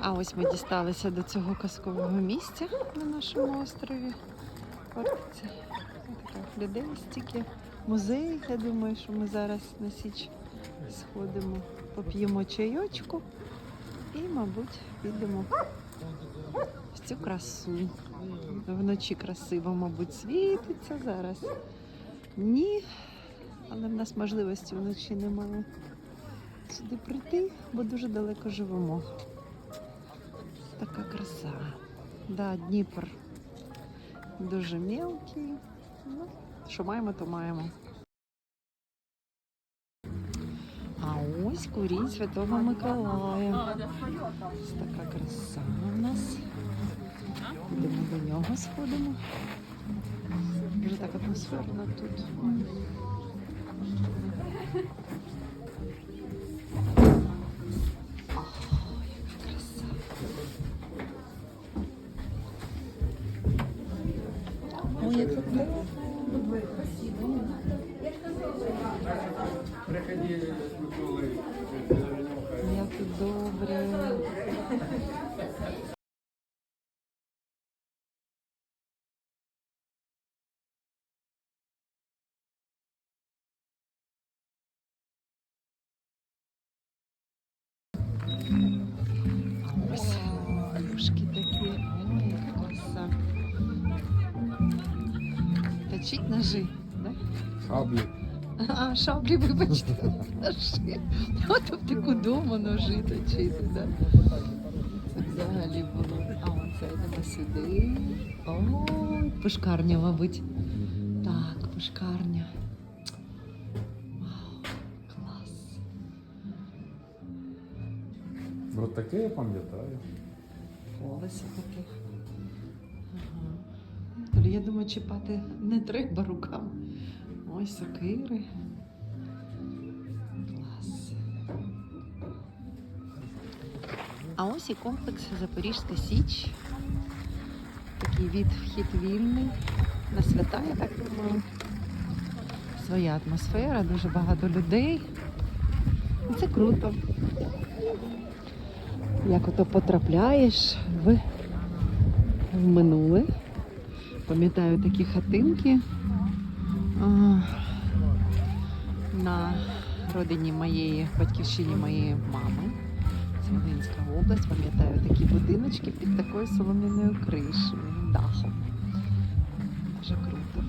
А ось ми дісталися до цього казкового місця на нашому острові. Хортиця. Така людей стільки. Музей, я думаю, що ми зараз на Січ сходимо, поп'ємо чайочку і, мабуть, підемо в цю красу. Вночі красиво, мабуть, світиться зараз. Ні, але в нас можливості вночі немає сюди прийти, бо дуже далеко живемо. Така краса. Да, Дніпр дуже мелкий. Ну, що маємо, то маємо. А ось курінь Святого Миколая. Ось така краса у нас. Йдемо до нього сходимо. Дуже так атмосферно тут. Ой, як Приходи с Як тут добре. Точить ножи, да? Шаблі. А, шаблі, вибачте, ножи. От в таку дому ножи точити, да? Це взагалі було. А оце йдемо сюди. О, пушкарня, мабуть. Так, пушкарня. Вау, клас. От таке я пам'ятаю. Колесо таке. Думаю, чіпати не треба рукам. Ось сокири. Клас. А ось і комплекс Запорізька Січ. Такий від вхід вільний. На свята, я так думаю. Своя атмосфера, дуже багато людей. Це круто. Як ото потрапляєш в, в минуле. Пам'ятаю такі хатинки на родині моєї, батьківщині моєї мами. Це область. Пам'ятаю такі будиночки під такою солом'яною кришею, дахом. Дуже круто.